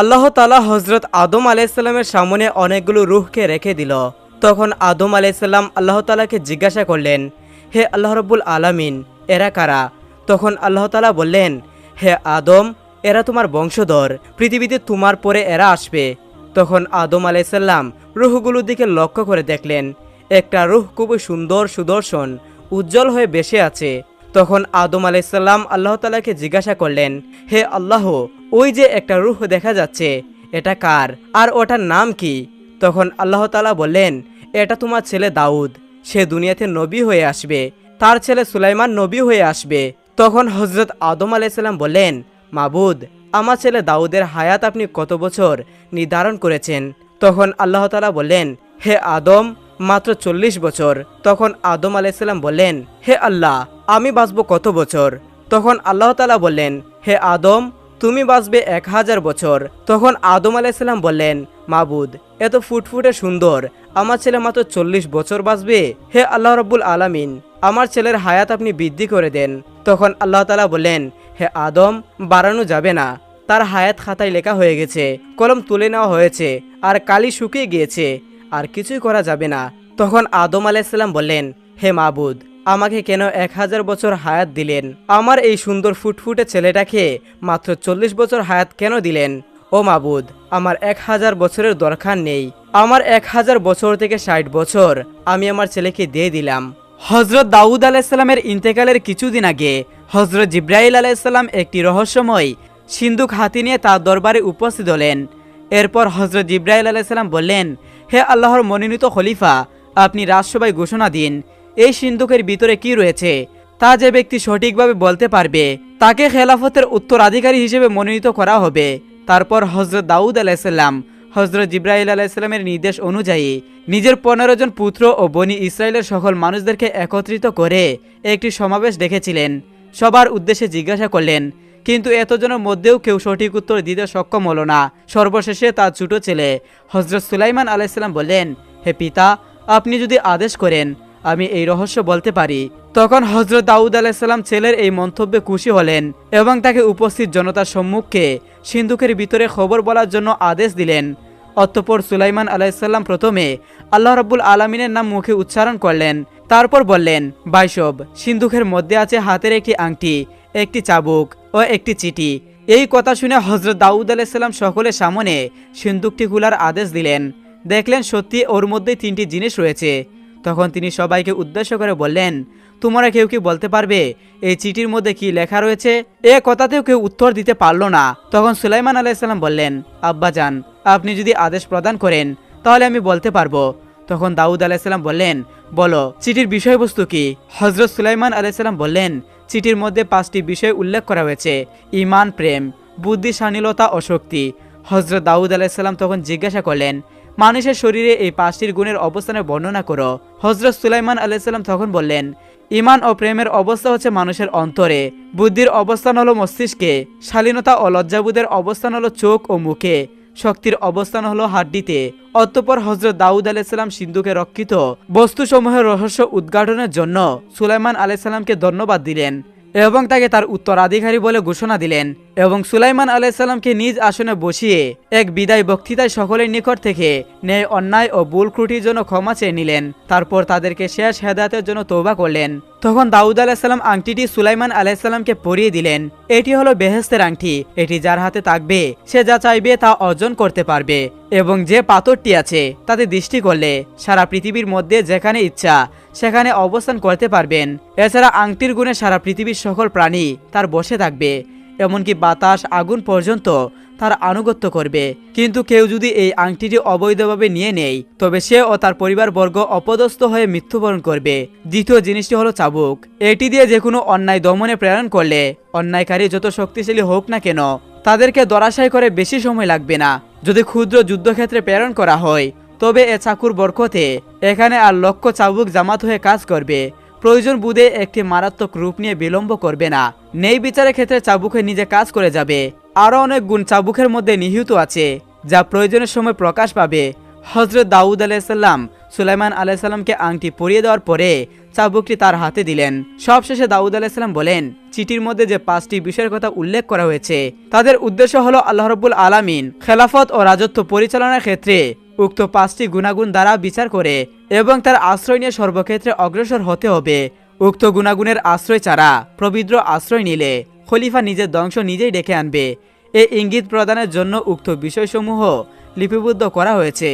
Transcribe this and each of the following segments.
আল্লাহ তালা হজরত আদম আলাইসাল্লামের সামনে অনেকগুলো রুহকে রেখে দিল। তখন আদম আলাইসাল্লাম আল্লাহ তালাকে জিজ্ঞাসা করলেন, হে আল্লাহ রব্বুল আলামিন, এরা কারা? তখন আল্লাহ তালা বললেন, হে আদম, এরা তোমার বংশধর, পৃথিবীতে তোমার পরে এরা আসবে। তখন আদম আলাইসাল্লাম রুহগুলোর দিকে লক্ষ্য করে দেখলেন, একটা রুহ খুবই সুন্দর সুদর্শন, উজ্জ্বল হয়ে বেসে আছে। তখন আদম আলাইসাল্লাম আল্লাহ তালাকে জিজ্ঞাসা করলেন, হে আল্লাহ, ওই যে একটা রুহ দেখা যাচ্ছে, এটা কার? আর ওটার নাম কি? তখন আল্লাহ তালা বললেন, এটা তোমার ছেলে দাউদ, সে দুনিয়াতে নবী হয়ে আসবে, তার ছেলে সুলাইমান নবী হয়ে আসবে। তখন হজরত আদম আলাইসাল্লাম বললেন, মাবুদ, আমার ছেলে দাউদের হায়াত আপনি কত বছর নির্ধারণ করেছেন? তখন আল্লাহ তালা বললেন, হে আদম মাত্র চল্লিশ বছর। তখন আদম আলাইসাল্লাম বললেন, হে আল্লাহ, আমি বাঁচব কত বছর? তখন আল্লাহ তালা বললেন, হে আদম, তুমি বাঁচবে এক হাজার বছর। তখন আদম আলাইসাল্লাম বললেন, মাবুদ, এত ফুটফুটে সুন্দর, আমার ছেলে মাত্র চল্লিশ বছর বাঁচবে? হে আল্লাহ রব্বুল আলামিন, আমার ছেলের হায়াত আপনি বৃদ্ধি করে দেন। তখন আল্লাহ তালা বললেন, হে আদম, বাড়ানো যাবে না। তার হায়াত খাতায় লেখা হয়ে গেছে, কলম তুলে নেওয়া হয়েছে, আর কালি শুকিয়ে গিয়েছে। আর কিছুই করা যাবে না। তখন আদম আলাইসাল্লাম বললেন, হে মাবুদ, আমাকে কেন এক হাজার বছর হায়াত দিলেন? আমার এই সুন্দর ফুটফুটে ছেলেটাকে মাত্র চল্লিশ বছর হায়াত কেন দিলেন? ও মাবুদ, আমার এক হাজার বছরের দরকার নেই। আমার এক হাজার বছর থেকে ষাট বছর আমি আমার ছেলেকে দিয়ে দিলাম। হজরত দাউদ আলাইসাল্লামের ইন্তেকালের কিছুদিন আগে হজরত জিব্রাইল আলাইসাল্লাম একটি রহস্যময় সিন্ধুক হাতি নিয়ে তার দরবারে উপস্থিত হলেন। এরপর হজরত জিব্রাইল আলাইসাল্লাম বললেন হে আল্লাহর মনোনীত খলিফা, আপনি রাজসভায় ঘোষণা দিন, এই সিন্ধুকের ভিতরে কি রয়েছে? তা যে ব্যক্তি সঠিকভাবে বলতে পারবে, তাকে খেলাফতের উত্তরাধিকারী হিসেবে মনোনীত করা হবে। তারপর হজরত দাউদ আলাইসাল্লাম হজরত জিব্রাইল আলাইসাল্লামের নির্দেশ অনুযায়ী নিজের পনেরো জন পুত্র ও বনি ইসরায়েলের সকল মানুষদেরকে একত্রিত করে একটি সমাবেশ ডেকেছিলেন। সবার উদ্দেশ্যে জিজ্ঞাসা করলেন কিন্তু এতজনের মধ্যেও কেউ সঠিক উত্তর দিতে সক্ষম হলো না। সর্বশেষে তার ছোট ছেলে হজরত সুলাইমান আলাইসাল্লাম বললেন, হে পিতা, আপনি যদি আদেশ করেন, আমি এই রহস্য বলতে পারি। তখন হজরত দাউদ আলাইসাল্লাম ছেলের এই মন্তব্যে খুশি হলেন এবং তাকে উপস্থিত জনতার সম্মুখে সিন্ধুকের ভিতরে খবর বলার জন্য আদেশ দিলেন। অতঃপর সুলাইমান আলাইসাল্লাম প্রথমে আল্লাহ রব্বুল আলমিনের নাম মুখে উচ্চারণ করলেন। তারপর বললেন বাইসব সিন্ধুকের মধ্যে আছে হাতের একটি আংটি। একটি চাবুক ও একটি চিঠি। এই কথা শুনে হজরত দাউদ আলাইসাল্লাম সকলের সামনে সিন্দুকটি খোলার আদেশ দিলেন। দেখলেন সত্যি ওর মধ্যে তিনটি জিনিস রয়েছে। তখন তিনি সবাইকে উদ্দেশ্য করে বললেন, তোমরা কেউ কি বলতে পারবে এই চিঠির মধ্যে কি লেখা রয়েছে? এ কথাতেও কেউ উত্তর দিতে পারল না। তখন সুলাইমান আলাইসাল্লাম বললেন আব্বাজান আপনি যদি আদেশ প্রদান করেন, তাহলে আমি বলতে পারব। তখন দাউদ আলাইসাল্লাম বললেন, বলো, চিঠির বিষয়বস্তু কি? হজরত সুলাইমান আলাইসাল্লাম বললেন চিঠির মধ্যে পাঁচটি বিষয় উল্লেখ করা হয়েছে। ইমান প্রেম, বুদ্ধি শানীলতা ও শক্তি। হজরত দাউদ আলাইসাল্লাম তখন জিজ্ঞাসা করলেন, মানুষের শরীরে এই পাঁচটির গুণের অবস্থানের বর্ণনা করো? হজরত সুলাইমান আলাইসাল্লাম তখন বললেন ইমান ও প্রেমের অবস্থা হচ্ছে মানুষের অন্তরে। বুদ্ধির অবস্থান হলো মস্তিষ্কে, শালীনতা ও লজ্জাবুদের অবস্থান হলো চোখ ও মুখে। শক্তির অবস্থান হলো হাড্ডিতে। অতঃপর হজরত দাউদ আলাইসাল্লাম সিন্ধুকে রক্ষিত। বস্তুসমূহের রহস্য উদ্ঘাটনের জন্য সুলাইমান আলাইসাল্লামকে ধন্যবাদ দিলেন। এবং তাকে তার উত্তরাধিকারী বলে ঘোষণা দিলেন এবং সুলাইমান আলাইসাল্লামকে নিজ আসনে বসিয়ে এক বিদায় বক্তৃতায় সকলের নিকট থেকে ন্যায়, অন্যায় ও ভুল ত্রুটির জন্য ক্ষমা চেয়ে নিলেন। তারপর তাদেরকে শেষ হেদায়তের জন্য তৌবা করলেন। তখন দাউদ আলাইসাল্লাম আংটিটি সুলাইমান আলাইসাল্লামকে পরিয়ে দিলেন। এটি হলো বেহেস্তের আংটি। এটি যার হাতে থাকবে, সে যা চাইবে তা অর্জন করতে পারবে এবং যে পাথরটি আছে তাতে দৃষ্টি করলে সারা পৃথিবীর মধ্যে যেখানে ইচ্ছা সেখানে অবস্থান করতে পারবেন। এছাড়া আংটির গুণে সারা পৃথিবীর সকল প্রাণী তার বসে থাকবে, এমনকি বাতাস, আগুন পর্যন্ত তার আনুগত্য করবে। কিন্তু কেউ যদি এই আংটিটি অবৈধভাবে নিয়ে নেয়, তবে সে ও তার পরিবারবর্গ অপদস্থ হয়ে মৃত্যুবরণ করবে। দ্বিতীয় জিনিসটি হলো চাবুক। এটি দিয়ে যে কোনো অন্যায় দমনে প্রেরণ করলে, অন্যায়কারী যত শক্তিশালী হোক না কেন, তাদেরকে দরাশাই করে বেশি সময় লাগবে না। যদি ক্ষুদ্র যুদ্ধক্ষেত্রে প্রেরণ করা হয় তবে এ চাকুর বরকতে এখানে আর লক্ষ চাবুক জামাত হয়ে কাজ করবে। প্রয়োজন বুধে একটি মারাত্মক রূপ নিয়ে বিলম্ব করবে না। নেই বিচারের ক্ষেত্রে চাবুকে নিজে কাজ করে যাবে। আরও অনেক গুণ চাবুকের মধ্যে নিহিত আছে, যা প্রয়োজনের সময় প্রকাশ পাবে। হজরত দাউদ আলাইসাল্লাম সুলাইমান আলাইসাল্লামকে আংটি পরিয়ে দেওয়ার পরে চাবুকটি তার হাতে দিলেন। সবশেষে দাউদ আলাইসাল্লাম বলেন, চিঠির মধ্যে যে পাঁচটি বিষয়ের কথা উল্লেখ করা হয়েছে, তাদের উদ্দেশ্য হলো আল্লাহ রব্বুল আলামিন খেলাফত ও রাজত্ব পরিচালনার ক্ষেত্রে উক্ত পাঁচটি গুণাগুণ দ্বারা বিচার করে এবং তার আশ্রয় নিয়ে সর্বক্ষেত্রে অগ্রসর হতে হবে। উক্ত গুণাগুণের আশ্রয় ছাড়া পবিত্র আশ্রয় নিলে খলিফা নিজের ধ্বংস নিজেই ডেকে আনবে। এ ইঙ্গিত প্রদানের জন্য উক্ত বিষয়সমূহ লিপিবদ্ধ করা হয়েছে।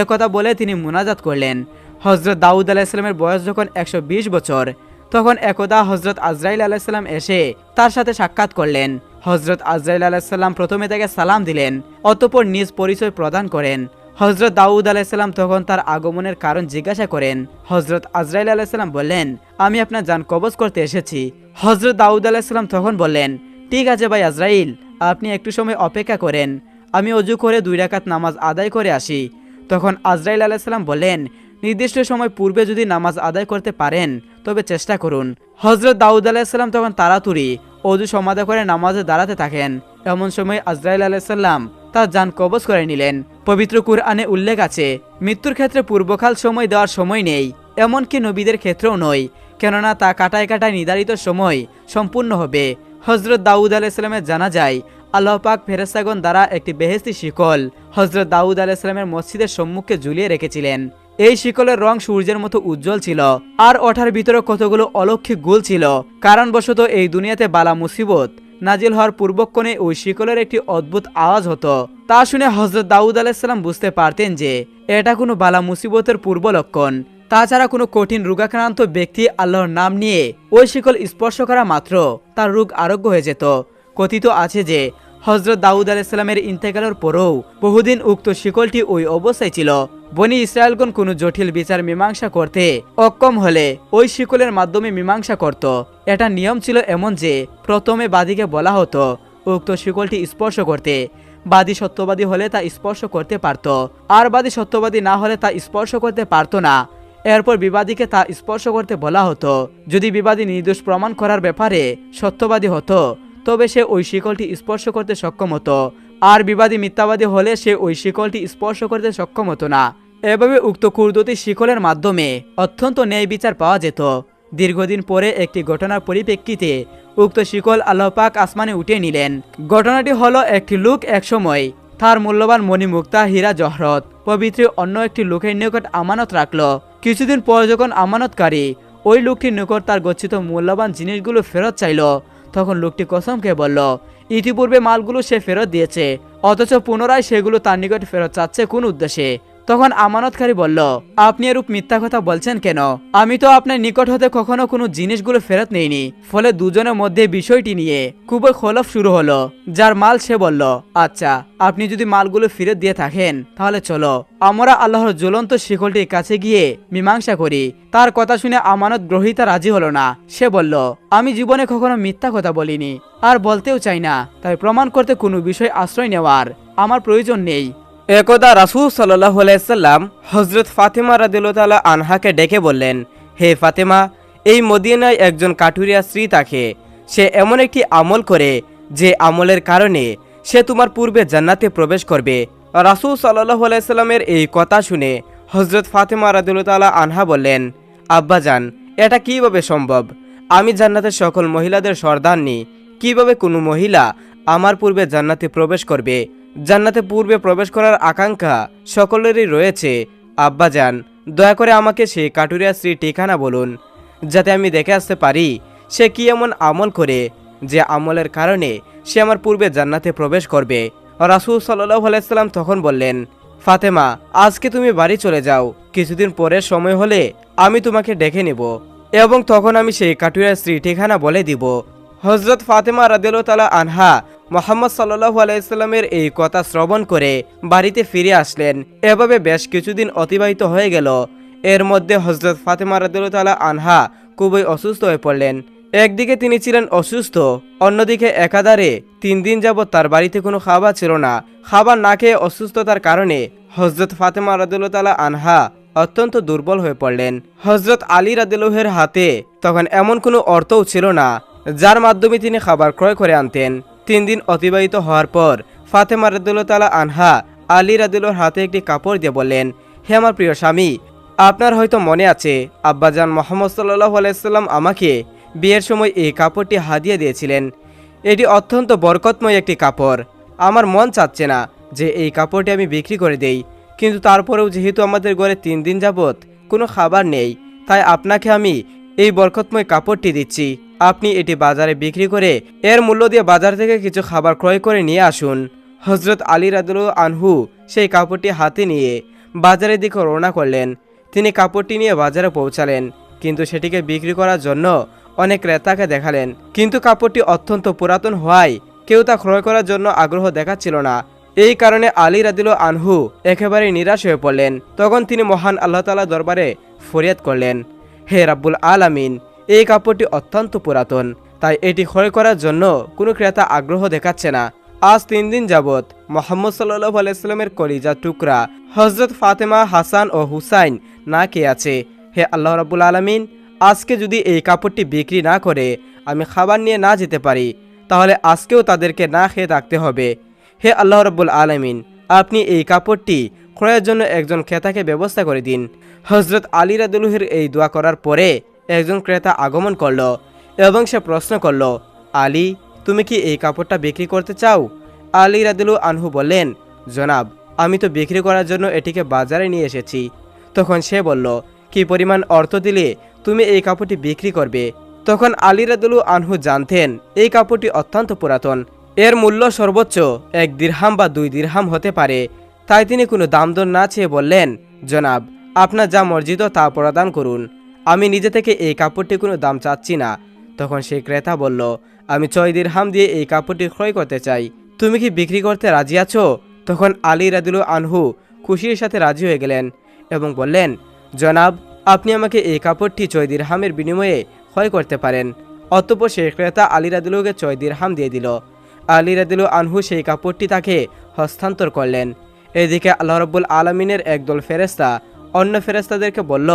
এ কথা বলে তিনি মোনাজাত করলেন। হজরত দাউদ আলাহিসাল্লামের বয়স যখন একশো বিশ বছর, তখন একদা হজরত আজরাইল আলাহিসাল্লাম এসে তার সাথে সাক্ষাৎ করলেন। হজরত আজরাইল আলাহিসাল্লাম প্রথমে তাকে সালাম দিলেন, অতঃপর নিজ পরিচয় প্রদান করেন। হজরত দাউদ আলাইসাল্লাম তখন তার আগমনের কারণ জিজ্ঞাসা করেন। হজরত আজরাইল আলাইসাল্লাম বললেন, আমি আপনার যান কবজ করতে এসেছি। হজরত দাউদ আলাইসাল্লাম তখন বললেন, ঠিক আছে ভাই আজরাইল, আপনি একটু সময় অপেক্ষা করেন। আমি অজু করে দুই রাকাত নামাজ আদায় করে আসি। তখন আজরাইল আলাইসাল্লাম বলেন নির্দিষ্ট সময় পূর্বে যদি নামাজ আদায় করতে পারেন, তবে চেষ্টা করুন। হজরত দাউদ আলাইসাল্লাম তখন তাড়াতাড়ি অজু সমাধা করে নামাজে দাঁড়াতে থাকেন। এমন সময় আজরাইল আলাইসাল্লাম তার যান কবজ করে নিলেন। পবিত্র কুরআনে উল্লেখ আছে, মৃত্যুর ক্ষেত্রে পূর্বকাল সময় দেওয়ার সময় নেই, এমনকি নবীদের ক্ষেত্রেও নয়। কেননা তা কাটায় কাটায় নির্ধারিত সময় সম্পূর্ণ হবে। হজরত দাউদ আলাইসাল্লামের জানা যায়, আল্লাহ পাক ফেরেস্তাগণ দ্বারা একটি বেহেস্তি শিকল হজরত দাউদ আলাইসাল্লামের মসজিদের সম্মুখে ঝুলিয়ে রেখেছিলেন। এই শিকলের রং সূর্যের মতো উজ্জ্বল ছিল, আর ওঠার ভিতরে কতগুলো অলৌকিক গুল ছিল। কারণবশত এই দুনিয়াতে বালা মুসিবত নাজিল হওয়ার পূর্বক্ষণে ওই শিকলের একটি অদ্ভুত আওয়াজ হতো। তা শুনে হজরত দাউদ আলাইসাল্লাম বুঝতে পারতেন যে, এটা কোনো বালা মুসিবতের পূর্ব লক্ষণ তাছাড়া কোনো কঠিন রোগাক্রান্ত ব্যক্তি আল্লাহর নাম নিয়ে ওই শিকল স্পর্শ করা মাত্র, তার রোগ আরোগ্য হয়ে যেত। কথিত আছে যে হজরত দাউদ আলাইসাল্লামের ইন্তেকালের পরেও বহুদিন উক্ত শিকলটি ওই অবস্থায় ছিল। বনি ইসরায়েলগণ কোনো জটিল বিচার মীমাংসা করতে অক্ষম হলে ওই শিকলের মাধ্যমে মীমাংসা করত। এটা নিয়ম ছিল এমন যে, প্রথমে বাদীকে বলা হতো, উক্ত শিকলটি স্পর্শ করতে। বাদী সত্যবাদী হলে তা স্পর্শ করতে পারত। আর বাদী সত্যবাদী না হলে তা স্পর্শ করতে পারত না। এরপর বিবাদীকে তা স্পর্শ করতে বলা হতো। যদি বিবাদী নির্দোষ প্রমাণ করার ব্যাপারে সত্যবাদী হতো, তবে সে ওই শিকলটি স্পর্শ করতে সক্ষম হতো। আর বিবাদী মিথ্যাবাদী হলে সে ওই শিকলটি স্পর্শ করতে সক্ষম হতো না। এভাবে উক্ত কুর্দতি শিকলের মাধ্যমে অত্যন্ত ন্যায় বিচার পাওয়া যেত। দীর্ঘদিন পরে একটি ঘটনার পরিপ্রেক্ষিতে উক্ত শিকল আল্লাহ পাক আসমানে উঠিয়ে নিলেন। ঘটনাটি হলো একটি লোক একসময় তার মূল্যবান মণিমুক্তা হীরা জহরত, পবিত্র অন্য একটি লোকের নিকট আমানত রাখল। কিছুদিন পর যখন আমানতকারী ওই লোকটির নিকট তার গচ্ছিত মূল্যবান জিনিসগুলো ফেরত চাইল, তখন লোকটি কসম খেয়ে বলল, ইতিপূর্বে মালগুলো সে ফেরত দিয়েছে, অথচ পুনরায় সেগুলো তার নিকট ফেরত চাচ্ছে কোন উদ্দেশ্যে? তখন আমানতকারী বলল, আপনি এরূপ মিথ্যা কথা বলছেন কেন? আমি তো আপনার নিকট হতে কখনো কোনো জিনিসগুলো ফেরত নেইনি। ফলে দুজনের মধ্যে বিষয়টি নিয়ে খুবই খলফ শুরু হলো, যার মাল সে বলল আচ্ছা আপনি যদি মালগুলো ফেরত দিয়ে থাকেন, তাহলে চলো। আমরা আল্লাহর জ্বলন্ত শিকলটির কাছে গিয়ে মীমাংসা করি। তার কথা শুনে আমানত গ্রহিতা রাজি হলো না। সে বলল, আমি জীবনে কখনো মিথ্যা কথা বলিনি, আর বলতেও চাই না। তাই প্রমাণ করতে কোনো বিষয় আশ্রয় নেওয়ার আমার প্রয়োজন নেই। একদা রাসুল সাল্লাহ আলাইসাল্লাম হজরত ফাতেমা রাদিল্লা আনহাকে ডেকে বললেন, হে ফাতেমা, এই মদিনায় একজন কাঠুরিয়া স্ত্রী থাকে। সে এমন একটি আমল করে যে আমলের কারণে সে তোমার পূর্বে জান্নাতে প্রবেশ করবে। রাসুল সাল্লাহ আলাইসাল্লামের এই কথা শুনে হজরত ফাতেমা রাদিল্লা আনহা বললেন আব্বাজান এটা কীভাবে সম্ভব? আমি জান্নাতের সকল মহিলাদের সর্দাননি কীভাবে কোনো মহিলা আমার পূর্বে জান্নাতে প্রবেশ করবে? জান্নাতে পূর্বে প্রবেশ করার আকাঙ্ক্ষা সকলেরই রয়েছে। আব্বাজান, দয়া করে আমাকে সে কাটুরিয়া স্ত্রীর ঠিকানা বলুন, যাতে আমি দেখে আসতে পারি সে কি এমন আমল করে যে আমলের কারণে সে আমার পূর্বে জান্নাতে প্রবেশ করবে। রাসুল সাল্লাহ আলাইসাল্লাম তখন বললেন, ফাতেমা, আজকে তুমি বাড়ি চলে যাও। কিছুদিন পরে সময় হলে আমি তোমাকে ডেকে নেব এবং তখন আমি সেই কাটুরিয়া স্ত্রী ঠিকানা বলে দিব। হজরত ফাতেমা রাদিল তালা আনহা মোহাম্মদ সাল্লাহু আলাইস্লামের এই কথা শ্রবণ করে বাড়িতে ফিরে আসলেন। এভাবে বেশ কিছুদিন অতিবাহিত হয়ে গেল। এর মধ্যে হজরত ফাতেমা রাদিল তালা আনহা খুবই অসুস্থ হয়ে পড়লেন। একদিকে তিনি ছিলেন অসুস্থ, অন্যদিকে একাধারে তিন দিন যাবৎ তার বাড়িতে কোনো খাবার ছিল না। খাবার না খেয়ে অসুস্থতার কারণে হজরত ফাতেমা রাদিল তালা আনহা অত্যন্ত দুর্বল হয়ে পড়লেন। হজরত আলী রাদিলহের হাতে তখন এমন কোনো অর্থও ছিল না, যার মাধ্যমে তিনি খাবার ক্রয় করে আনতেন। তিন দিন অতিবাহিত হওয়ার পর ফাতেমা রদুল্লাহ তালা আনহা আলী রাদিলুর হাতে একটি কাপড় দিয়ে বললেন, হে আমার প্রিয় স্বামী, আপনার হয়তো মনে আছে, আব্বাজান মোহাম্মদ সাল্লাহ আলাইসাল্লাম আমাকে বিয়ের সময় এই কাপড়টি হাদিয়ে দিয়েছিলেন। এটি অত্যন্ত বরকতময় একটি কাপড়। আমার মন চাচ্ছে না যে এই কাপড়টি আমি বিক্রি করে দেই। কিন্তু তারপরেও যেহেতু আমাদের ঘরে তিন দিন যাবৎ কোনো খাবার নেই, তাই আপনাকে আমি এই বরকতময় কাপড়টি দিচ্ছি। আপনি এটি বাজারে বিক্রি করে এর মূল্য দিয়ে বাজার থেকে কিছু খাবার ক্রয় করে নিয়ে আসুন। হজরত আলী রাদুল আনহু সেই কাপড়টি হাতে নিয়ে বাজারের দিকে রওনা করলেন। তিনি কাপড়টি নিয়ে বাজারে পৌঁছালেন, কিন্তু সেটিকে বিক্রি করার জন্য অনেক ক্রেতাকে দেখালেন। কিন্তু কাপড়টি অত্যন্ত পুরাতন হওয়ায় কেউ তা ক্রয় করার জন্য আগ্রহ দেখাচ্ছিল না। এই কারণে আলী রাদিল আনহু একেবারে নিরাশ হয়ে পড়লেন। তখন তিনি মহান আল্লাহ তালা দরবারে ফরিয়াদ করলেন। হে রাব্বুল আলামিন, এই কাপড়টি অত্যন্ত পুরাতন, তাই এটি ক্রয় করার জন্য কোনো ক্রেতা আগ্রহ দেখাচ্ছে না। আজ তিন দিন যাবৎ মোহাম্মদ সাল্লাহ আলাইস্লামের কলিজা টুকরা হজরত ফাতেমা, হাসান ও হুসাইন না কে আছে। হে আল্লাহ রাব্বুল আলামিন, আজকে যদি এই কাপড়টি বিক্রি না করে আমি খাবার নিয়ে না যেতে পারি, তাহলে আজকেও তাদেরকে না খেয়ে থাকতে হবে। হে আল্লাহ রব্বুল আলমিন, আপনি এই কাপড়টি ক্রয়ের জন্য একজন ক্রেতাকে ব্যবস্থা করে দিন। হজরত আলী রাদুলুহের এই দোয়া করার পরে একজন ক্রেতা আগমন করল এবং সে প্রশ্ন করল, আলী, তুমি কি এই কাপড়টা বিক্রি করতে চাও? আলী রাদুলু আনহু বললেন, জনাব, আমি তো বিক্রি করার জন্য এটিকে বাজারে নিয়ে এসেছি। তখন সে বলল, কি পরিমাণ অর্থ দিলে তুমি এই কাপড়টি বিক্রি করবে? তখন আলী রাদুলু আনহু জানতেন, এই কাপড়টি অত্যন্ত পুরাতন। এর মূল্য সর্বোচ্চ এক দিরহাম বা দুই দিরহাম হতে পারে। তাই তিনি কোনো দামদর না চেয়ে বললেন, জনাব আপনার যা মর্জিত তা প্রদান করুন। আমি নিজে থেকে এই কাপড়টি কোনো দাম চাচ্ছি না। তখন সেই ক্রেতা বলল, আমি ছয় দিরহাম দিয়ে এই কাপড়টি ক্রয় করতে চাই। তুমি কি বিক্রি করতে রাজি আছো? তখন আলী রাদিল আনহু খুশির সাথে রাজি হয়ে গেলেন এবং বললেন, জনাব, আপনি আমাকে এই কাপড়টি ছয় দিরহামের বিনিময়ে ক্রয় করতে পারেন। অতঃপর সেই ক্রেতা আলী রাদিলুকে ছয় দিরহাম দিয়ে দিল। আলী রাদিলু আনহু সেই কাপড়টি তাকে হস্তান্তর করলেন। এদিকে আল্লাহ রব্বুল আলমিনের একদল ফেরেস্তা অন্য ফেরেস্তাদেরকে বলল,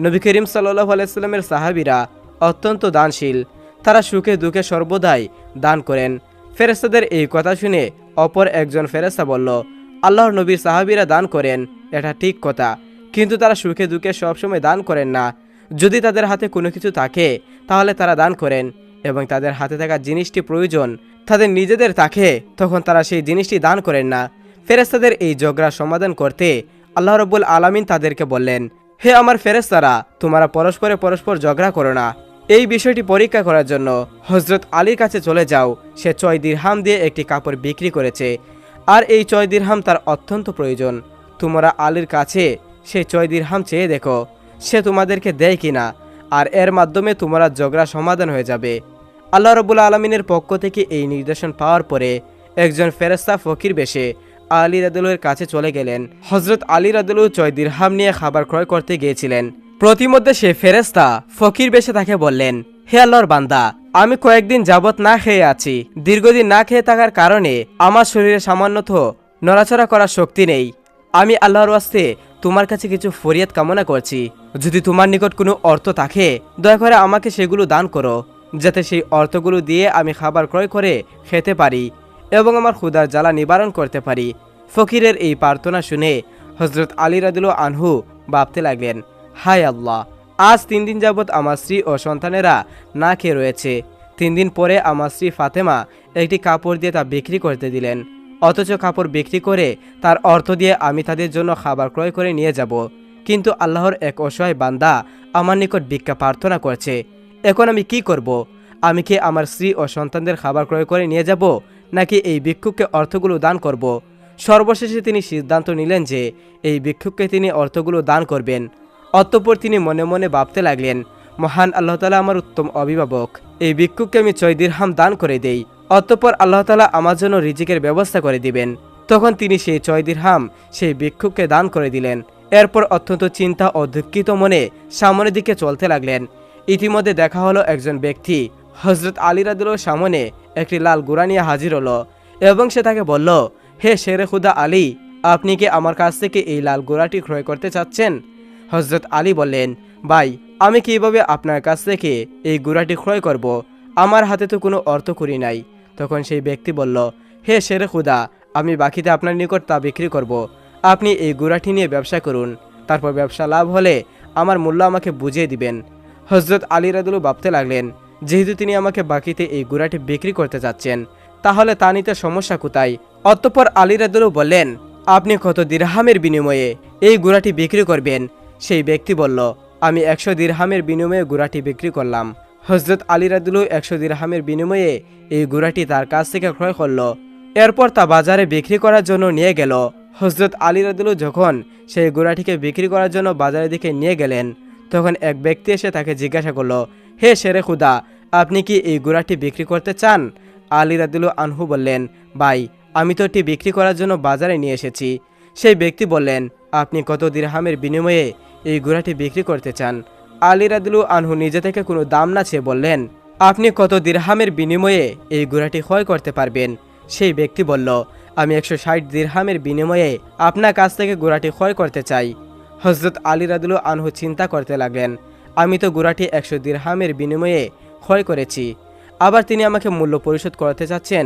নবী করিম সাল্লাহ আলাইস্লামের সাহাবিরা অত্যন্ত দানশীল। তারা সুখে দুঃখে সর্বদাই দান করেন। ফেরেস্তাদের এই কথা শুনে অপর একজন ফেরেস্তা বলল, আল্লাহর নবীর সাহাবিরা দান করেন, এটা ঠিক কথা। কিন্তু তারা সুখে দুঃখে সবসময় দান করেন না। যদি তাদের হাতে কোনো কিছু থাকে, তাহলে তারা দান করেন এবং তাদের হাতে থাকা জিনিসটি প্রয়োজন। তাদের নিজেদের থাকে, তখন তারা সেই জিনিসটি দান করেন না। ফেরেস্তাদের এই ঝগড়া সমাধান করতে আল্লাহ রব্বুল আলামিন তাদেরকে বললেন, হে আমার ফেরেস্তারা তোমরা পরস্পরে পরস্পর ঝগড়া করো না। এই বিষয়টি পরীক্ষা করার জন্য হজরত আলীর কাছে চলে যাও। সে ছয় দিরহাম দিয়ে একটি কাপড় বিক্রি করেছে। আর এই ছয় দিরহাম তার অত্যন্ত প্রয়োজন। তোমরা আলীর কাছে সে ছয় দিরহাম চেয়ে দেখো, সে তোমাদেরকে দেয় কিনা, আর এর মাধ্যমে তোমরা ঝগড়া সমাধান হয়ে যাবে। আল্লাহ রবুল আলমিনের পক্ষ থেকে এই নির্দেশন পাওয়ার পরে একজন ফেরেস্তা ফকির বেশে আলী রাদুলের কাছে চলে গেলেন। হজরত আলী রাদুলু ছয় দিরহাম নিয়ে খাবার ক্রয় করতে গিয়েছিলেন। প্রতিমধ্যে সে ফেরেস্তা ফকির বেশে তাকে বললেন, হে আল্লাহর বান্দা, আমি কয়েকদিন যাবত না খেয়ে আছি। দীর্ঘদিন না খেয়ে থাকার কারণে আমার শরীরে সামান্যত নড়াচড়া করার শক্তি নেই। আমি আল্লাহর ওয়াস্তে তোমার কাছে কিছু ফরিয়াদ কামনা করছি। যদি তোমার নিকট কোনো অর্থ থাকে, দয়া করে আমাকে সেগুলো দান করো, যাতে সেই অর্থগুলো দিয়ে আমি খাবার ক্রয় করে খেতে পারি। এবং আমার ক্ষুদার জ্বালা নিবারণ করতে পারি। ফকিরের এই প্রার্থনা শুনে হজরত আলী রাদিল আনহু ভাবতে লাগলেন, হায় আল্লাহ, আজ তিন দিন যাবৎ আমার স্ত্রী ও সন্তানেরা না খেয়ে রয়েছে। তিন দিন পরে আমার স্ত্রী ফাতেমা একটি কাপড় দিয়ে তা বিক্রি করতে দিলেন। অথচ কাপড় বিক্রি করে তার অর্থ দিয়ে আমি তাদের জন্য খাবার ক্রয় করে নিয়ে যাব। কিন্তু আল্লাহর এক অসহায় বান্দা আমার নিকট ভিক্ষা প্রার্থনা করছে। এখন আমি কি করব? আমি কি আমার স্ত্রী ও সন্তানদের খাবার ক্রয় করে নিয়ে যাব? নাকি এই ভিক্ষুককে অর্থগুলো দান করব? সর্বশেষে তিনি সিদ্ধান্ত নিলেন যে এই ভিক্ষুককে তিনি অর্থগুলো দান করবেন। অতঃপর তিনি মনে মনে ভাবতে লাগলেন, মহান আল্লাহ তালা আমার উত্তম অভিভাবক, এই ভিক্ষুককে আমি ছয় দিরহাম দান করে দেই। অতঃপর আল্লাহ তালা আমার জন্য রিজিকের ব্যবস্থা করে দিবেন। তখন তিনি সেই ছয় দিরহাম সেই ভিক্ষুককে দান করে দিলেন। এরপর অত্যন্ত চিন্তা ও দুঃখিত মনে সামনের দিকে চলতে লাগলেন। ইতিমধ্যে দেখা হলো একজন ব্যক্তি হজরত আলী রাদুলের সামনে একটি লাল গুড়া নিয়ে হাজির হলো এবং সে তাকে বলল, হে শেরে খুদা আলী, আপনি কি আমার কাছ থেকে এই লাল গোড়াটি ক্রয় করতে চাচ্ছেন? হজরত আলী বললেন, ভাই, আমি কীভাবে আপনার কাছ থেকে এই গুড়াটি ক্রয় করব? আমার হাতে তো কোনো অর্থ করি নাই। তখন সেই ব্যক্তি বলল, হে শেরে খুদা, আমি বাকিতে আপনার নিকট তা বিক্রি করব। আপনি এই গুড়াটি নিয়ে ব্যবসা করুন। তারপর ব্যবসা লাভ হলে আমার মূল্য আমাকে বুঝিয়ে দিবেন। হজরত আলী রাদুলু ভাবতে লাগলেন যেহেতু তিনি আমাকে বাকিতে এই গুড়াটি বিক্রি করতে চাচ্ছেন তাহলে তা নিতে সমস্যা কোথায়? অতঃপর আলী রাদুলু বললেন, আপনি কত দিরহামের বিনিময়ে এই গুড়াটি বিক্রি করবেন? সেই ব্যক্তি বলল, আমি একশো দিরহামের বিনিময়ে গুড়াটি বিক্রি করলাম। হজরত আলী রাদুলু একশো দিরহামের বিনিময়ে এই গুড়াটি তার কাছ থেকে ক্রয় করল। এরপর তা বাজারে বিক্রি করার জন্য নিয়ে গেল। হজরত আলী রাদুলু যখন সেই গুড়াটিকে বিক্রি করার জন্য বাজারের দিকে নিয়ে গেলেন, তখন এক ব্যক্তি এসে তাকে জিজ্ঞাসা করল, হে শেরে খুদা আপনি কি এই গুড়াটি বিক্রি করতে চান? আলী রাদুলু আনহু বললেন, ভাই, আমি তো এটি বিক্রি করার জন্য বাজারে নিয়ে এসেছি। সেই ব্যক্তি বললেন, আপনি কত দিরহামের বিনিময়ে এই গুড়াটি বিক্রি করতে চান? আলী রাদুলু আনহু নিজে থেকে কোনো দাম না চেয়ে বললেন, আপনি কত দিরহামের বিনিময়ে এই গুড়াটি ক্ষয় করতে পারবেন? সেই ব্যক্তি বলল, আমি একশো ষাট দিরহামের বিনিময়ে আপনার কাছ থেকে গুড়াটি ক্ষয় করতে চাই। হজরত আলী রাদুলু আনহু চিন্তা করতে লাগলেন, আমি তো গুড়াটি একশো দিরহামের বিনিময়ে ক্ষয় করেছি। আবার তিনি আমাকে মূল্য পরিশোধ করাতে চাচ্ছেন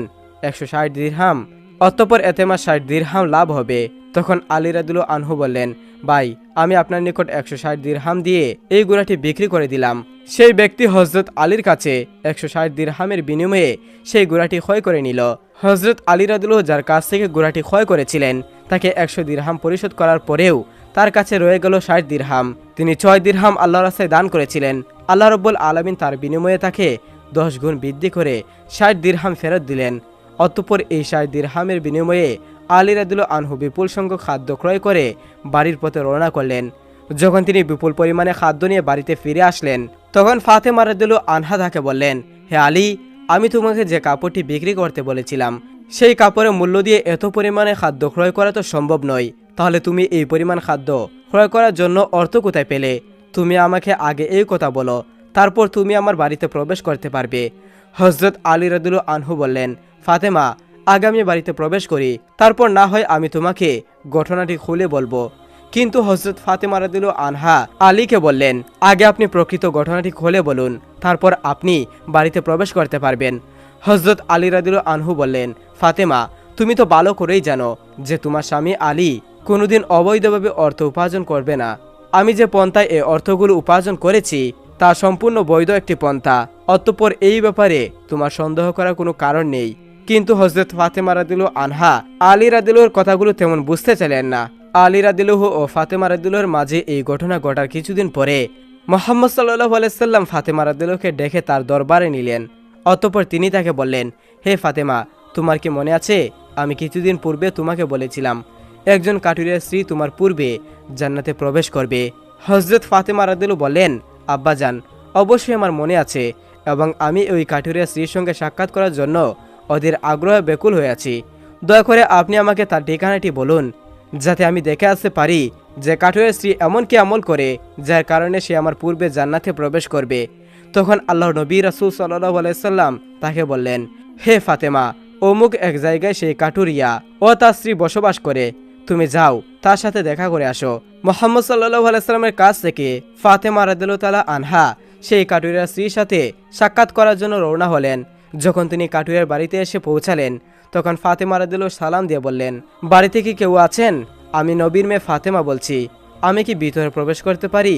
একশো ষাট দিরহাম। অতঃপর এতে আমার ষাট দিরহাম লাভ হবে। তখন আলী রাদুলু আনহু বললেন, ভাই, আমি আপনার নিকট একশো ষাট দিরহাম দিয়ে এই গুড়াটি বিক্রি করে দিলাম। সেই ব্যক্তি হজরত আলীর কাছে একশো ষাট দিরহামের বিনিময়ে সেই গুড়াটি ক্ষয় করে নিল। হজরত আলী রাদুলু যার কাছ থেকে গুড়াটি ক্ষয় করেছিলেন, তাকে একশো দিরহাম পরিশোধ করার পরেও তার কাছে রয়ে গেল ষাট দিরহাম। তিনি ছয় দিরহাম আল্লাহ রাস্তায় দান করেছিলেন। আল্লাহ রব্বুল আলমিন তার বিনিময়ে তাকে দশ গুণ বৃদ্ধি করে ষাট দিরহাম ফেরত দিলেন। অতঃপর এই ষাট দিরহামের বিনিময়ে আলী রাদুল আনহু বিপুল সংখ্যক খাদ্য ক্রয় করে বাড়ির পথে রওনা করলেন। যখন তিনি বিপুল পরিমাণে খাদ্য নিয়ে বাড়িতে ফিরে আসলেন, তখন ফাতেমা রাদুল আনহা তাকে বললেন, হে আলী, আমি তোমাকে যে কাপড়টি বিক্রি করতে বলেছিলাম, সেই কাপড়ের মূল্য দিয়ে এত পরিমাণে খাদ্য ক্রয় করা তো সম্ভব নয়। তাহলে তুমি এই পরিমাণ খাদ্য ক্রয় করার জন্য অর্থ কোথায় পেলে? তুমি আমাকে আগে এই কথা বলো, তারপর তুমি আমার বাড়িতে প্রবেশ করতে পারবে। হজরত আলী রাদুল আনহু বললেন, ফাতেমা, আগে আমি বাড়িতে প্রবেশ করি, তারপর না হয় আমি তোমাকে ঘটনাটি খুলে বলব। কিন্তু হজরত ফাতেমা রাদিল আনহা আলীকে বললেন, আগে আপনি প্রকৃত ঘটনাটি খুলে বলুন, তারপর আপনি বাড়িতে প্রবেশ করতে পারবেন। হজরত আলী রাদিল আনহু বললেন, ফাতেমা, তুমি তো ভালো করেই জানো যে তোমার স্বামী আলী কোনোদিন অবৈধভাবে অর্থ উপার্জন করবে না। আমি যে পন্থায় এ অর্থগুলো উপার্জন করেছি, তা সম্পূর্ণ বৈধ একটি পন্থা। অতঃপর এই ব্যাপারে তোমার সন্দেহ করার কোনো কারণ নেই। কিন্তু হজরত ফাতেমা রাদিল আনহা আলী রাদিলুর কথাগুলো তেমন বুঝতে চাইলেন না। আলী রাদিলুহ ও ফাতেমা রাদিলুর মাঝে এই ঘটনা ঘটার কিছুদিন পরে মোহাম্মদ সাল্লাহ আলাইসাল্লাম ফাতেমা রাদিলুকে ডেকে তার দরবারে নিলেন। অতঃপর তিনি তাকে বললেন, হে ফাতেমা, তোমার কি মনে আছে? আমি কিছুদিন পূর্বে তোমাকে বলেছিলাম একজন কাটুরিয়ার স্ত্রী তোমার পূর্বে জান্নাতে প্রবেশ করবে। হজরত ফাতেমা রাদিলু বললেন আব্বাজান অবশ্যই আমার মনে আছে এবং আমি ওই কাঠুরিয়া স্ত্রীর সঙ্গে সাক্ষাৎ করার জন্য ওদের আগ্রহে বেকুল হয়ে আছি। দয়া করে আপনি আমাকে তার ঠিকানাটি বলুন, যাতে আমি দেখে আসতে পারি যে কাঠুরিয়া স্ত্রী এমন কি আমল করে, যার কারণে সে আমার পূর্বে জান্নাতে প্রবেশ করবে। তখন আল্লাহ নবী রাসুল সাল্লাহ আলাইসাল্লাম তাকে বললেন, হে ফাতেমা, অমুক এক জায়গায় সেই কাটুরিয়া ও তার স্ত্রী বসবাস করে। তুমি যাও, তার সাথে দেখা করে আসো। মোহাম্মদ সাল্লাহ আলাইস্লামের কাছ থেকে ফাতেমা রাদিল্লা আনহা, সেই কাটুরিয়ার স্ত্রীর সাথে সাক্ষাৎ করার জন্য রওনা হলেন। যখন তিনি কাটুরিয়ার বাড়িতে এসে পৌঁছালেন, তখন ফাতেমা রাদিল সালাম দিয়ে বললেন, বাড়িতে কি কেউ আছেন? আমি নবীর মেয়ে ফাতেমা বলছি। আমি কি ভিতরে প্রবেশ করতে পারি?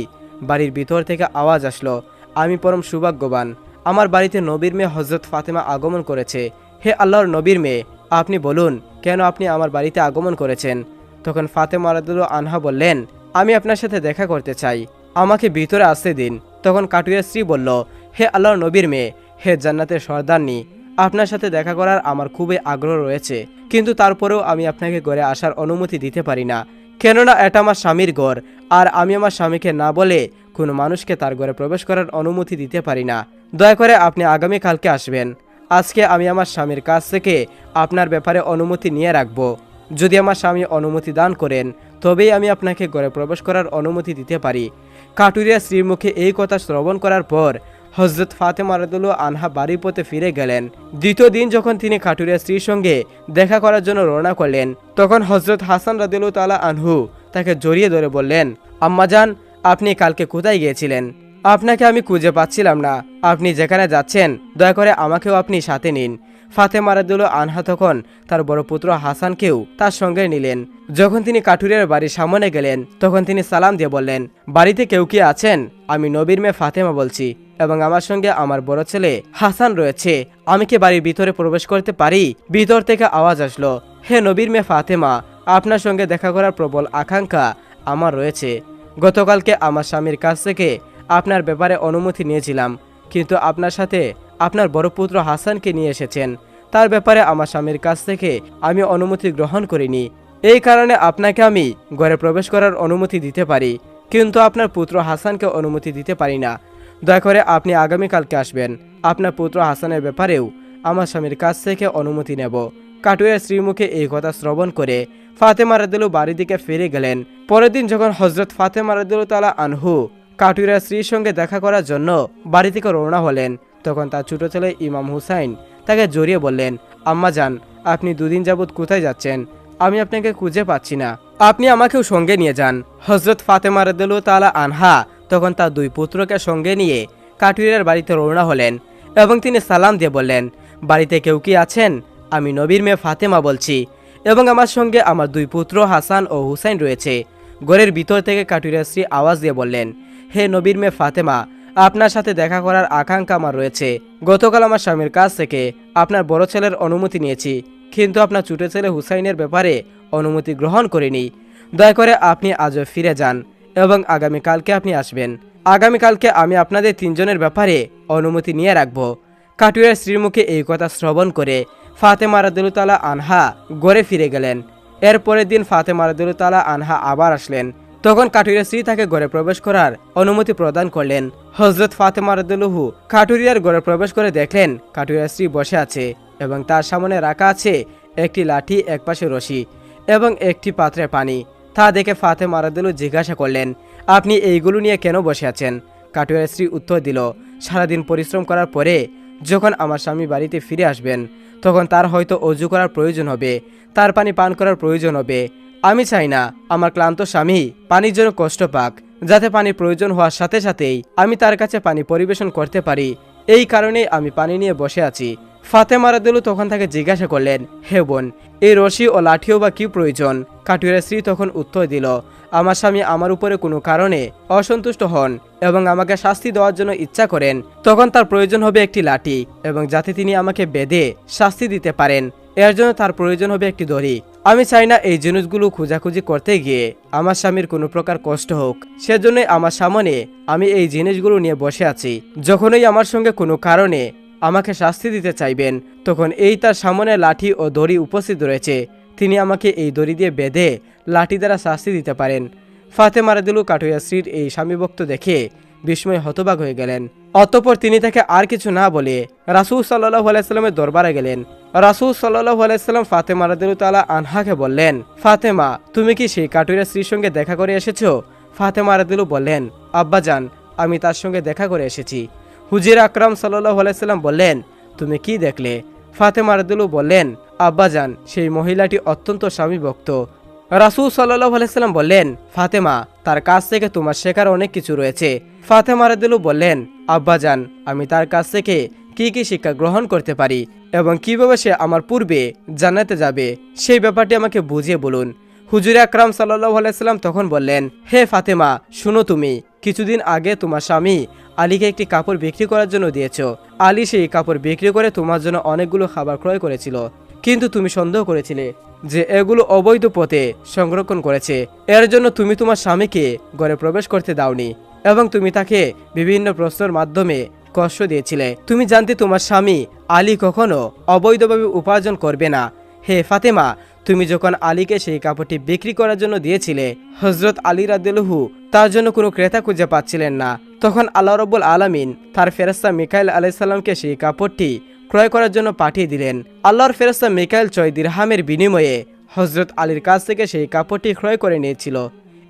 বাড়ির ভিতর থেকে আওয়াজ আসলো, আমি পরম সৌভাগ্যবান। আমার বাড়িতে নবীর মেয়ে হজরত ফাতেমা আগমন করেছে। হে আল্লাহর নবীর মেয়ে, আপনি বলুন, কেন আপনি আমার বাড়িতে আগমন করেছেন? তখন ফাতেমা রাদুল আনহা বললেন, আমি আপনার সাথে দেখা করতে চাই। আমাকে ভিতরে আসতে দিন। তখন কাটুয়ের স্ত্রী বলল, হে আল্লাহর নবীর মেয়ে, হে জান্নাতের সর্দারনি, আপনার সাথে দেখা করার আমার খুবই আগ্রহ রয়েছে, কিন্তু তারপরেও আমি আপনাকে ঘরে আসার অনুমতি দিতে পারি না। কেননা এটা আমার স্বামীর ঘর, আর আমি আমার স্বামীকে না বলে কোনো মানুষকে তার ঘরে প্রবেশ করার অনুমতি দিতে পারি না। দয়া করে আপনি আগামীকালকে আসবেন। আজকে আমি আমার স্বামীর কাছ থেকে আপনার ব্যাপারে অনুমতি নিয়ে রাখব। যদি আমার স্বামী অনুমতি দান করেন, তবেই আমি আপনাকে ঘরে প্রবেশ করার অনুমতি দিতে পারি। কাটুরিয়া স্ত্রীর মুখে এই কথা শ্রবণ করার পর হজরত ফাতেমা রাদুল আনহা বাড়ির পথে ফিরে গেলেন। দ্বিতীয় দিন যখন তিনি কাটুরিয়া স্ত্রীর সঙ্গে দেখা করার জন্য রওনা করলেন, তখন হজরত হাসান রাদিল তালা আনহু তাকে জড়িয়ে ধরে বললেন আম্মাজান আপনি কালকে কোথায় গিয়েছিলেন? আপনাকে আমি খুঁজে পাচ্ছিলাম না। আপনি যেখানে যাচ্ছেন, দয়া করে আমাকেও আপনি সাথে নিন। ফাতেমা রাদুল আনহা তখন তার বড় পুত্র হাসানকেও তার সঙ্গে নিলেন। যখন তিনি কাঠুরিয়ার বাড়ির সামনে গেলেন, তখন তিনি সালাম দিয়ে বললেন, বাড়িতে কেউ কি আছেন? আমি নবীর মেয়ে ফাতেমা বলছি এবং আমার সঙ্গে আমার বড় ছেলে হাসান রয়েছে। আমি কি বাড়ির ভিতরে প্রবেশ করতে পারি? ভিতর থেকে আওয়াজ আসলো, হে নবীর মেয়ে ফাতেমা, আপনার সঙ্গে দেখা করার প্রবল আকাঙ্ক্ষা আমার রয়েছে। গতকালকে আমার স্বামীর কাছ থেকে আপনার ব্যাপারে অনুমতি নিয়েছিলাম, কিন্তু আপনার সাথে আপনার বড় পুত্র হাসানকে নিয়ে এসেছেন। তার ব্যাপারে আমার স্বামীর কাছ থেকে আমি অনুমতি গ্রহণ করিনি। এই কারণে আপনাকে আমি ঘরে প্রবেশ করার অনুমতি দিতে পারি, কিন্তু আপনার পুত্র হাসানকে অনুমতি দিতে পারি না। দয়া করে আপনি আগামীকালকে আসবেন। আপনার পুত্র হাসানের ব্যাপারেও আমার স্বামীর কাছ থেকে অনুমতি নেব। কাটুয়ের শ্রীমুখে এই কথা শ্রবণ করে ফাতেমা রাদিলু বাড়ির দিকে ফিরে গেলেন। পরের দিন যখন হজরত ফাতেমা রাদিলু তালা আনহু কাটুইরা স্ত্রীর সঙ্গে দেখা করার জন্য বাড়ি থেকে রওনা হলেন তখন তার ছোট ছেলে ইমাম হুসাইন তাকে জড়িয়ে বললেন, আম্মা যান, আপনি দুদিন যাবৎ কোথায় যাচ্ছেন? আমি আপনাকে খুঁজে পাচ্ছি না। আপনি আমাকেও সঙ্গে নিয়ে যান। হজরত ফাতেমা রাদিলু তালা আনহা তখন তার দুই পুত্রকে সঙ্গে নিয়ে কাটুইরার বাড়িতে রওনা হলেন এবং তিনি সালাম দিয়ে বললেন, বাড়িতে কেউ কি আছেন? আমি নবীর মেয়ে ফাতেমা বলছি এবং আমার সঙ্গে আমার দুই পুত্র হাসান ও হুসাইন রয়েছে। ঘরের ভিতর থেকে কাটুরিয়া স্ত্রী আওয়াজ দিয়ে বললেন, হে নবীর মেয়ে ফাতেমা আপনার সাথে দেখা করার আকাঙ্ক্ষা আমার রয়েছে। গতকাল আমার স্বামীর কাছ থেকে আপনার বড় ছেলের অনুমতি নিয়েছি, কিন্তু আপনার ছোট ছেলে হুসাইনের ব্যাপারে অনুমতি গ্রহণ করিনি। দয়া করে আপনি আজও ফিরে যান এবং আগামীকালকে আপনি আসবেন। আগামীকালকে আমি আপনাদের তিনজনের ব্যাপারে অনুমতি নিয়ে রাখব। কাটুয়ার স্ত্রীর মুখে এই কথা শ্রবণ করে ফাতেমা রাদুলতালা আনহা গড়ে ফিরে গেলেন। এর পরের দিন ফাতেমা রাদুলতালা আনহা আবার আসলেন। তখন কাটুরিয়ার স্ত্রী তাকে ঘরে প্রবেশ করার অনুমতি প্রদান করলেন। হজরত ফাতেমা রাদুলহু কাটুরিয়ার ঘরে প্রবেশ করে দেখলেন কাটুরিয়ার স্ত্রী বসে আছে এবং তার সামনে রাখা আছে একটি লাঠি একপাশে রশি এবং একটি পাত্রে পানি। তা দেখে ফাতে রাদুলু জিজ্ঞাসা করলেন, আপনি এইগুলো নিয়ে কেন বসে আছেন? কাটুয়ার স্ত্রী উত্তর দিল, সারাদিন পরিশ্রম করার পরে যখন আমার স্বামী বাড়িতে ফিরে আসবেন, তখন তার হয়তো অজু করার প্রয়োজন হবে, তার পানি পান করার প্রয়োজন হবে। আমি চাই না, আমার ক্লান্ত স্বামী পানির জন্য কষ্ট পাক। যাতে পানির প্রয়োজন হওয়ার সাথে সাথেই আমি তার কাছে পানি পরিবেশন করতে পারি। এই কারণেই আমি পানি নিয়ে বসে আছি। ফাতেমা রাদিলু তখন তাকে জিজ্ঞাসা করলেন, হে বোন, এই রশি ও লাঠিও বা কি প্রয়োজন? কাটুয়ার স্ত্রী তখন উত্তর দিল, আমার স্বামী আমার উপরে কোনো কারণে অসন্তুষ্ট হন এবং আমাকে শাস্তি দেওয়ার জন্য ইচ্ছা করেন। তখন তার প্রয়োজন হবে একটি লাঠি এবং যাতে তিনি আমাকে বেঁধে শাস্তি দিতে পারেন। এর জন্য তার প্রয়োজন হবে একটি দড়ি। আমি চাই না এই জিনিসগুলো খোঁজাখুঁজি করতে গিয়ে আমার স্বামীর কোনো প্রকার কষ্ট হোক। সেজন্যই আমার সামনে আমি এই জিনিসগুলো নিয়ে বসে আছি। যখনই আমার সঙ্গে কোনো কারণে আমাকে শাস্তি দিতে চাইবেন, তখন এই তার সামনে লাঠি ও দড়ি উপস্থিত রয়েছে। তিনি আমাকে এই দড়ি দিয়ে বেঁধে লাঠি দ্বারা শাস্তি দিতে পারেন। ফাতে মারাদিলু কাটুয়া স্ত্রীর এই স্বামীভক্ত দেখে বিস্ময় হতবাক হয়ে গেলেন। অতঃপর তিনি তাকে আর কিছু না বলে রাসুল সাল্লাহ আলাইস্লামের দরবারে গেলেন। রাসুল সাল্লাহ আলাইস্লাম ফাতেমা তালা আনহাকে বললেন, ফাতেমা, তুমি কি সেই কাটুরিয়া স্ত্রীর সঙ্গে দেখা করে এসেছ? ফাতেমা রাদিলু বললেন আব্বাজান আমি তার সঙ্গে দেখা করে এসেছি। হুজির আকরাম সাল্লাহ আলাইস্লাম বললেন, তুমি কি দেখলে? ফাতেমা রাদিলু বললেন আব্বাজান সেই মহিলাটি অত্যন্ত স্বামীভক্ত। রাসুল সাল্লাহ আলাইসাল্লাম বললেন, ফাতেমা, তার কাছ থেকে তোমার শেখার অনেক কিছু রয়েছে। ফাতেমা রাদিলু বললেন আব্বাজান আমি তার কাছ থেকে কি কি শিক্ষা গ্রহণ করতে পারি এবং কীভাবে সে আমার পূর্বে জানাতে যাবে, সেই ব্যাপারটি আমাকে বুঝিয়ে বলুন। হুজুর আকরাম সাল্লাহ আলাইসাল্লাম তখন বললেন, হে ফাতেমা, শুনো তুমি, কিছুদিন আগে তোমার স্বামী আলীকে একটি কাপড় বিক্রি করার জন্য দিয়েছ। আলী সেই কাপড় বিক্রি করে তোমার জন্য অনেকগুলো খাবার ক্রয় করেছিল। কিন্তু তুমি সন্দেহ করেছিলে যে এগুলো অবৈধ পথে সংরক্ষণ করেছে। এর জন্য তুমি তোমার স্বামীকে ঘরে প্রবেশ করতে দাওনি। এবং তুমি তাকে বিভিন্ন প্রশ্নের মাধ্যমে কষ্ট দিয়েছিলে। তুমি জানতে তোমার স্বামী আলী কখনো অবৈধভাবে উপার্জন করবে না। হে ফাতেমা, তুমি যখন আলীকে সেই কাপড়টি বিক্রি করার জন্য দিয়েছিলে হজরত আলী রাদিলহু তার জন্য কোনো ক্রেতা খুঁজে পাচ্ছিলেন না। তখন আল্লাহ রব্বুল আলামিন তার ফেরস্তা মিকাইল আলাইসাল্লামকে সেই কাপড়টি ক্রয় করার জন্য পাঠিয়ে দিলেন। আল্লাহর ফেরস্তা মিকাইল চয় দিরহামের বিনিময়ে হজরত আলীর কাছ থেকে সেই কাপড়টি ক্রয় করে নিয়েছিল।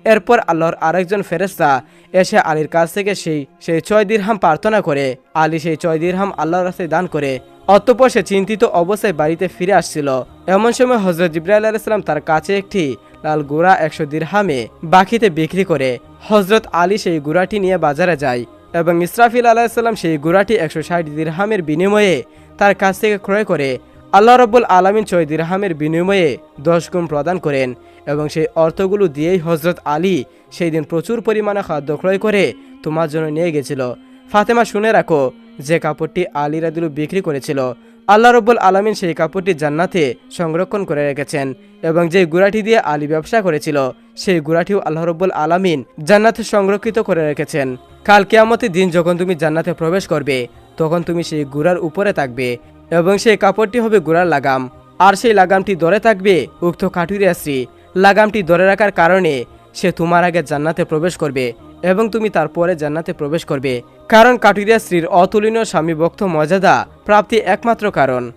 এরপর আল্লাহর আরেকজন ফেরেস্তা এসে আলীর কাছ থেকে সেই সেই ছয় দিরহাম প্রার্থনা করে। আলী সেই ছয় দিরহাম আল্লাহর রাস্তায় দান করে। অতঃপর সে চিন্তিত অবস্থায় বাড়িতে ফিরে আসছিল। এমন সময় হজরত জিব্রাইল আলাইসালাম তার কাছে একটি লাল গুড়া একশো দিরহামে বাকিতে বিক্রি করে। হজরত আলী সেই গুড়াটি নিয়ে বাজারে যায় এবং ইসরাফিল আলাইসাল্লাম সেই গুড়াটি একশো ষাট দিরহামের বিনিময়ে তার কাছ থেকে ক্রয় করে। আল্লাহ রব্বুল আলমিন ছয় দিরহামের বিনিময়ে দশ গুণ প্রদান করেন এবং সেই অর্থগুলো দিয়েই হজরত আলী সেই দিন প্রচুর পরিমাণে খাদ্য ক্রয় করে তোমার জন্য নিয়ে গেছিল। ফাতেমা শুনে রাখো, যে কাপড়টি আলী রাদিলু বিক্রি করেছিল, আল্লাহ রব্বুল আলমিন সেই কাপড়টি জান্নাতে সংরক্ষণ করে রেখেছেন এবং যে গুড়াটি দিয়ে আলী ব্যবসা করেছিল, সেই গুড়াটিও আল্লাহ রব্বুল আলমিন জান্নাতে সংরক্ষিত করে রেখেছেন। কাল কেয়ামতের দিন যখন তুমি জান্নাতে প্রবেশ করবে, তখন তুমি সেই গুড়ার উপরে থাকবে। এবং সেই কাপড়টি হবে গোড়ার লাগাম। আর সেই লাগামটি ধরে থাকবে উক্ত কাঠুরিয়া স্ত্রী। লাগামটি ধরে রাখার কারণে সে তোমার আগে জান্নাতে প্রবেশ করবে এবং তুমি তারপরে জান্নাতে প্রবেশ করবে। কারণ কাটুরিয়া শ্রীর অতুলনীয় স্বামী ভক্ত মর্যাদা প্রাপ্তি একমাত্র কারণ।